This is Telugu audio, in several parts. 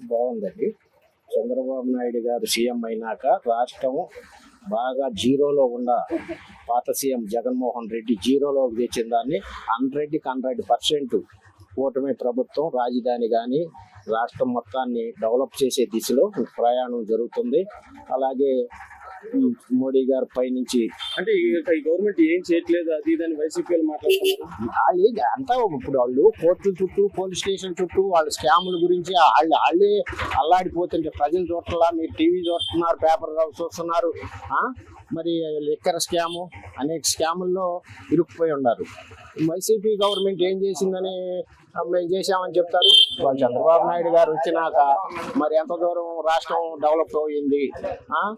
బాగుందండి. చంద్రబాబు నాయుడు గారు సీఎం అయినాక రాష్ట్రం బాగా జీరోలో ఉన్న పాత సీఎం జగన్మోహన్ రెడ్డి జీరోలోకి తెచ్చిన దాన్ని హండ్రెడ్కి హండ్రెడ్ పర్సెంట్ కూటమి ప్రభుత్వం రాజధాని కానీ రాష్ట్రం మొత్తాన్ని డెవలప్ చేసే దిశలో ప్రయాణం జరుగుతుంది. అలాగే మోడీ గారి పైనుంచి అంటే ఈ గవర్నమెంట్ ఏం చేయట్లేదు అది ఇది అని వైసీపీ వాళ్ళు అంతా ఇప్పుడు వాళ్ళు కోర్టుల చుట్టూ పోలీస్ స్టేషన్ చుట్టూ వాళ్ళ స్కాముల గురించి వాళ్ళు వాళ్ళే అల్లాడిపోతుంటే ప్రజలు చూడాలా మీరు టీవీ చూస్తున్నారు పేపర్ చూస్తున్నారు? మరి లిక్కర్ స్కాము అనేక స్కాముల్లో ఇరుక్కుపోయి ఉన్నారు. వైసీపీ గవర్నమెంట్ ఏం చేసిందని మేము చేశామని చెప్తారు. వాళ్ళు చంద్రబాబు నాయుడు గారు వచ్చినాక మరి ఎంత దూరం రాష్ట్రం డెవలప్ అయింది? ఆ?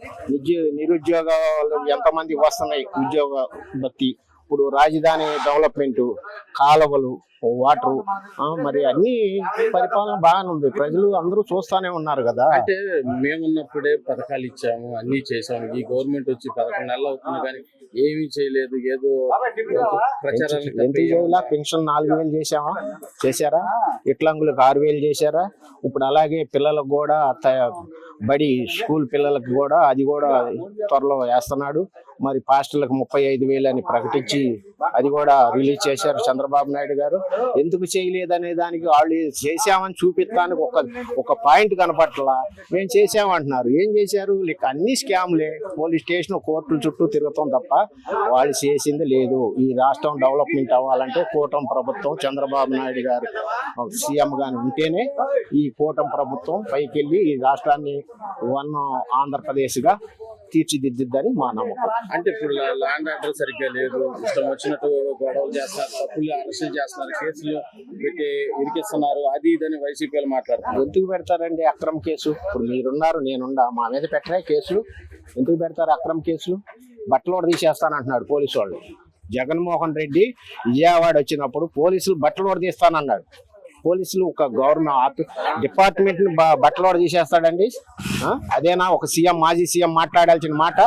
నిరుద్యోగాలు ఎంతమంది వస్తున్నాయి? ఉద్యోగ భక్తి ఇప్పుడు రాజధాని డెవలప్మెంటు కాలువలు వాటర్ మరి అన్ని పరిపాలన బాగానే ఉంది. ప్రజలు అందరూ చూస్తానే ఉన్నారు కదా. అంటే మేమున్నప్పుడే పథకాలు ఇచ్చాము అన్ని చేసాము ఈ గవర్నమెంట్ వచ్చి పదకొండు నెలలు అవుతుంది కానీ ఏమీ చేయలేదు. ఏదో ప్రచారాలు చేయాలా పెన్షన్ నాలుగు వేలు చేసామా చేశారా? ఇట్లంగులకు ఆరు వేలు చేశారా? ఇప్పుడు అలాగే పిల్లలకు కూడా త- బడి స్కూల్ పిల్లలకు కూడా అది కూడా త్వరలో వేస్తున్నాడు. మరి పాస్టర్లకు ముప్పై ఐదు వేలు అని ప్రకటించి అది కూడా రిలీజ్ చేశారు చంద్రబాబు నాయుడు గారు. ఎందుకు చేయలేదనే దానికి వాళ్ళు చేశామని చూపిస్తానికి ఒక ఒక పాయింట్ కనపట్లా. మేము చేసామంటున్నారు ఏం చేశారు? లేక అన్ని స్కామ్లే. పోలీస్ స్టేషన్ కోర్టుల చుట్టూ తిరుగుతాం తప్ప వాళ్ళు చేసింది లేదు. ఈ రాష్ట్రం డెవలప్మెంట్ అవ్వాలంటే కూటమి ప్రభుత్వం చంద్రబాబు నాయుడు గారు సీఎం గాని ఉంటేనే ఈ కూటమి ప్రభుత్వం పైకి వెళ్ళి ఈ రాష్ట్రాన్ని వన్ ఆంధ్రప్రదేశ్గా తీర్చిదిద్దిద్దని మా నమ్మకం. అంటే ఇప్పుడు ల్యాండ్ ఆర్డర్ సరిగ్గా లేదు ఇష్టం వచ్చినట్టు గొడవలు చేస్తున్నారు తప్పులు అరెస్టులు చేస్తున్నారు కేసులు పెట్టి ఇరికిస్తున్నారు అది ఇదని వైసీపీ వాళ్ళు మాట్లాడుతున్నారు. ఎందుకు పెడతారండి అక్రమ కేసు? ఇప్పుడు మీరున్నారు నేనుండా మా మీద పెట్టరా కేసులు. ఎందుకు పెడతారు అక్రమ కేసులు? బట్టలోడ తీసేస్తానంటున్నాడు పోలీసు వాళ్ళు. జగన్మోహన్ రెడ్డి విజయవాడ వచ్చినప్పుడు పోలీసులు బట్టలోడ తీస్తానన్నాడు పోలీసులు ఒక గవర్నమెంట్ ఆఫీస్ డిపార్ట్మెంట్ని బట్టలోడ తీసేస్తాడండి. అదేనా? ఒక సీఎం మాజీ సీఎం మాట్లాడాల్సిన మాట.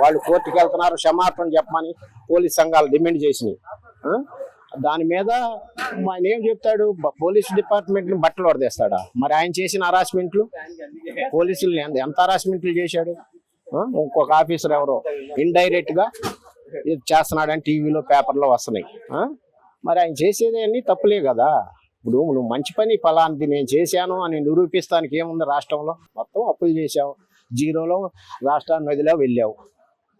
వాళ్ళు కోర్టుకు వెళ్తున్నారు. క్షమాపణ చెప్పమని పోలీస్ సంఘాలు డిమాండ్ చేసినాయి. దాని మీద ఆయన ఏం చెప్తాడు? పోలీస్ డిపార్ట్మెంట్ని బట్టలు వడదేస్తాడా మరి ఆయన చేసిన హరాస్మెంట్లు? పోలీసులు ఎంత- ఎంత హరాస్మెంట్లు చేశాడు? ఇంకొక ఆఫీసర్ ఎవరో ఇండైరెక్ట్గా ఇది చేస్తున్నాడని టీవీలో పేపర్లో వస్తున్నాయి. మరి ఆయన చేసేది అన్ని తప్పులే కదా. ఇప్పుడు నువ్వు మంచి పని ఫలాంటి నేను చేశాను అని నిరూపిస్తానికి ఏముంది రాష్ట్రంలో? మొత్తం అప్పులు చేశావు. జీరోలో రాష్ట్రాన్ని వదిలో వెళ్ళావు.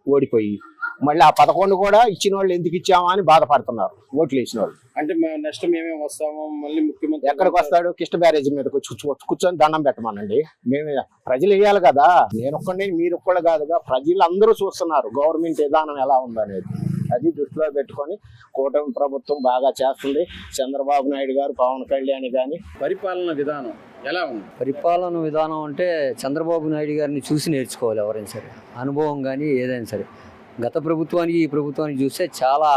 ఓడిపోయి. మళ్ళీ ఆ పదకొండు కూడా ఇచ్చిన వాళ్ళు ఎందుకు ఇచ్చామా అని బాధపడుతున్నారు. ఓట్లు వేసిన వాళ్ళు అంటే నెక్స్ట్ మేమే వస్తాము మళ్ళీ ముఖ్యమంత్రి ఎక్కడికి వస్తాడు? కిష్ట బ్యారేజ్ మీద కూర్చో- కూర్చో- కూర్చొని దండం పెట్టమనండి. మేము ప్రజలు వేయాలి కదా. నేను ఒక్కడే మీరు ఒక్కడు కాదుగా. ప్రజలు అందరూ చూస్తున్నారు గవర్నమెంట్ విధానం ఎలా ఉందనేది. అది దృష్టిలో పెట్టుకొని కూటమి ప్రభుత్వం బాగా చేస్తుంది. చంద్రబాబు నాయుడు గారు పవన్ కళ్యాణ్ కానీ పరిపాలన విధానం ఎలా ఉంది? పరిపాలన విధానం అంటే చంద్రబాబు నాయుడు గారిని చూసి నేర్చుకోవాలి ఎవరైనా సరే. అనుభవం కానీ ఏదైనా సరే. గత ప్రభుత్వానికి ఈ ప్రభుత్వానికి చూస్తే చాలా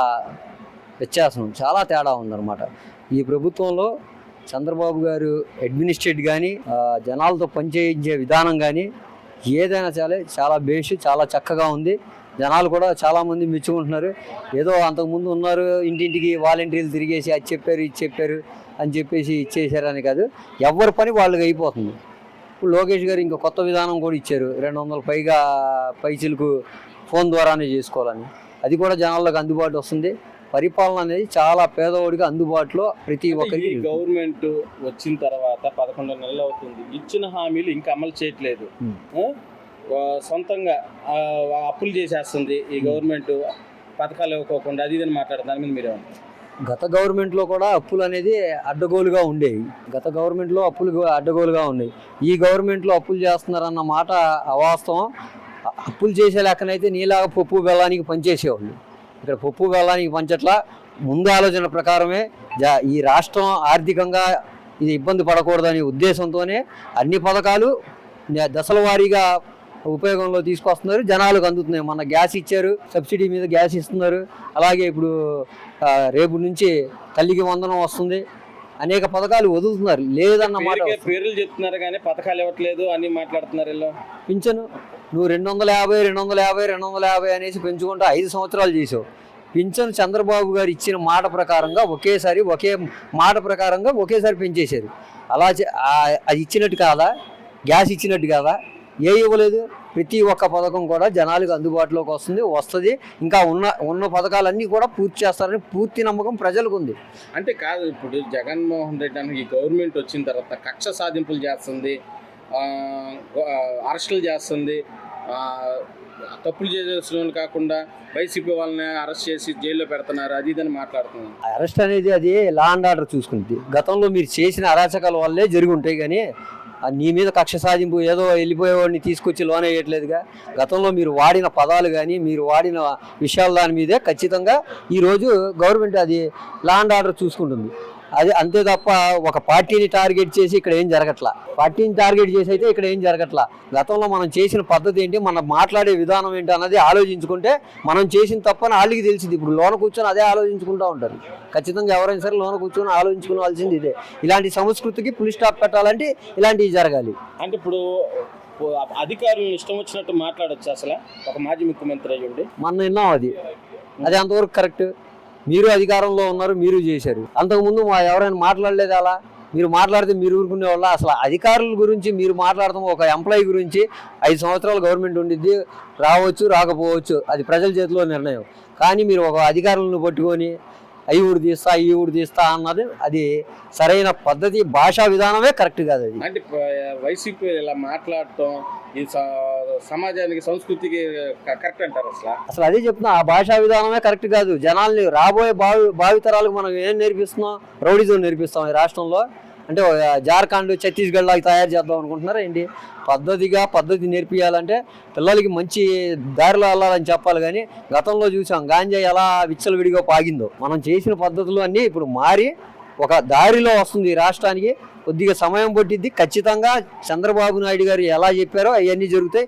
వ్యత్యాసం చాలా తేడా ఉందన్నమాట. ఈ ప్రభుత్వంలో చంద్రబాబు గారు అడ్మినిస్ట్రేట్ కానీ జనాలతో పనిచేయించే విధానం కానీ ఏదైనా చాలా చాలా బేస్ చాలా చక్కగా ఉంది. జనాలు కూడా చాలామంది మెచ్చుకుంటున్నారు. ఏదో అంతకుముందు ఉన్నారు ఇంటింటికి వాలంటీర్లు తిరిగేసి అది చెప్పారు ఇది చెప్పారు అని చెప్పేసి ఇచ్చేసారని కాదు. ఎవరి పని వాళ్ళకి అయిపోతుంది. ఇప్పుడు లోకేష్ గారు ఇంకా కొత్త విధానం కూడా ఇచ్చారు. రెండు వందల పైగా పైసలకు ఫోన్ ద్వారానే చేసుకోవాలని. అది కూడా జనాల్లోకి అందుబాటు వస్తుంది. పరిపాలన అనేది చాలా పేదవాడికి అందుబాటులో ప్రతి ఒక్కరికి గవర్నమెంట్ వచ్చిన తర్వాత పదకొండు నెలలు అవుతుంది. ఇచ్చిన హామీలు ఇంకా అమలు చేయట్లేదు. సొంతంగా అప్పులు చేసేస్తుంది ఈ గవర్నమెంట్ పథకాలు ఇవ్వకోకుండా అది ఇదని మాట్లాడదు దాని మీద మీరే గత గవర్నమెంట్లో కూడా అప్పులు అనేది అడ్డగోలుగా ఉండేవి. గత గవర్నమెంట్లో అప్పులు అడ్డగోలుగా ఉండేవి. ఈ గవర్నమెంట్లో అప్పులు చేస్తున్నారన్న మాట అవాస్తవం. అప్పులు చేసే లెక్కనైతే నీలాగా పప్పు బెల్లానికి పనిచేసేవాళ్ళు. ఇక్కడ పప్పు బెల్లానికి పంచట్లా ముందు ఆలోచన ప్రకారమే జా ఈ రాష్ట్రం ఆర్థికంగా ఇది ఇబ్బంది పడకూడదనే ఉద్దేశంతోనే అన్ని పథకాలు దశల వారీగా ఉపయోగంలో తీసుకొస్తున్నారు. జనాలకు అందుతున్నాయి. మొన్న గ్యాస్ ఇచ్చారు. సబ్సిడీ మీద గ్యాస్ ఇస్తున్నారు. అలాగే ఇప్పుడు రేపు నుంచి తల్లికి వందనం వస్తుంది. అనేక పథకాలు వదులుతున్నారు. లేదన్న మాట పేర్లు చెప్తున్నారు కానీ పథకాలు ఇవ్వట్లేదు అని మాట్లాడుతున్నారు వీళ్ళు. పింఛను నువ్వు రెండు వందల యాభై రెండు వందల యాభై రెండు వందల యాభై అనేసి పెంచుకుంటూ ఐదు సంవత్సరాలు చేసావు. పింఛను చంద్రబాబు గారు ఇచ్చిన మాట ప్రకారంగా ఒకేసారి ఒకే మాట ప్రకారంగా ఒకేసారి పెంచేశారు. అలా అది ఇచ్చినట్టు కాదా? గ్యాస్ ఇచ్చినట్టు కాదా? ఏ ఇవ్వలేదు. ప్రతి ఒక్క పథకం కూడా జనాలకు అందుబాటులోకి వస్తుంది వస్తుంది. ఇంకా ఉన్న ఉన్న పథకాలన్నీ కూడా పూర్తి చేస్తారని పూర్తి నమ్మకం ప్రజలకు ఉంది. అంటే కాదు ఇప్పుడు జగన్మోహన్ రెడ్డి అని ఈ గవర్నమెంట్ వచ్చిన తర్వాత కక్ష సాధింపులు చేస్తుంది అరెస్టులు చేస్తుంది తప్పులు వాళ్ళు కాకుండా వైసీపీ వాళ్ళని అరెస్ట్ చేసి జైల్లో పెడుతున్నారు అది ఇదని మాట్లాడుతున్నారు అరెస్ట్ అనేది అది లా అండ్ ఆర్డర్ చూసుకుంది గతంలో మీరు చేసిన అరాచకాల వల్లే జరిగి ఉంటాయి కానీ నీ మీద కక్ష సాధింపు ఏదో వెళ్ళిపోయేవాడిని తీసుకొచ్చి లోన్ వేయట్లేదుగా. గతంలో మీరు వాడిన పదాలు కానీ మీరు వాడిన విషయాల దాని మీదే ఖచ్చితంగా ఈరోజు గవర్నమెంట్ అది లాండ్ ఆర్డర్ చూసుకుంటుంది. అది అంతే తప్ప ఒక పార్టీని టార్గెట్ చేసి ఇక్కడ ఏం జరగట్లా. పార్టీని టార్గెట్ చేసి అయితే ఇక్కడ ఏం జరగట్లా. గతంలో మనం చేసిన పద్ధతి ఏంటి? మనం మాట్లాడే విధానం ఏంటి అన్నది ఆలోచించుకుంటే మనం చేసిన తప్పని వాళ్ళకి తెలిసింది. ఇప్పుడు లోన కూర్చొని అదే ఆలోచించుకుంటూ ఉంటారు. ఖచ్చితంగా ఎవరైనా సరే లోన కూర్చొని ఆలోచించుకోవాల్సింది ఇదే. ఇలాంటి సంస్కృతికి పులి స్టాప్ పెట్టాలంటే ఇలాంటివి జరగాలి. అంటే ఇప్పుడు అధికారులను ఇష్టం వచ్చినట్టు మాట్లాడొచ్చు అసలు? ఒక మాజీ ముఖ్యమంత్రి అయ్యి ఉండి మనం విన్నాం అది. అది అంతవరకు కరెక్ట్ మీరు అధికారంలో ఉన్నారు మీరు చేశారు. అంతకుముందు మా ఎవరైనా మాట్లాడలేదు అలా? మీరు మాట్లాడితే మీరు ఊరుకునే వాళ్ళ? అసలు అధికారుల గురించి మీరు మాట్లాడతాం ఒక ఎంప్లాయీ గురించి ఐదు సంవత్సరాలు గవర్నమెంట్ ఉండిద్ది రావచ్చు రాకపోవచ్చు అది ప్రజల చేతిలో నిర్ణయం. కానీ మీరు ఒక అధికారులను పట్టుకొని అవి ఊరు తీస్తా ఈ ఊరు తీస్తా అన్నది అది సరైన పద్ధతి భాషా విధానమే కరెక్ట్ కాదు అది. అంటే వైసీపీ ఇలా మాట్లాడటం ఈ సమాజానికి సంస్కృతికి కరెక్ట్ అంటారు అసలు? అసలు అదే చెప్తున్నా ఆ భాషా విధానమే కరెక్ట్ కాదు. జనాల్ని రాబోయే భావి భావితరాలకు మనం ఏం నేర్పిస్తున్నాం? రౌడిజం నేర్పిస్తాం ఈ రాష్ట్రంలో. అంటే జార్ఖండ్ ఛత్తీస్గఢ్ లాగా తయారు చేద్దాం అనుకుంటున్నారా ఏంటి? పద్ధతిగా పద్ధతి నేర్పియాలంటే పిల్లలకి మంచి దారిలో వెళ్ళాలని చెప్పాలి కానీ గతంలో చూసాం గాంజా ఎలా విచ్చలవిడిగా పాగిందో. మనం చేసిన పద్ధతులు అన్నీ ఇప్పుడు మారి ఒక దారిలో వస్తుంది రాష్ట్రానికి. కొద్దిగా సమయం పట్టిద్ది. ఖచ్చితంగా చంద్రబాబు నాయుడు గారు ఎలా చెప్పారో అవన్నీ జరుగుతాయి.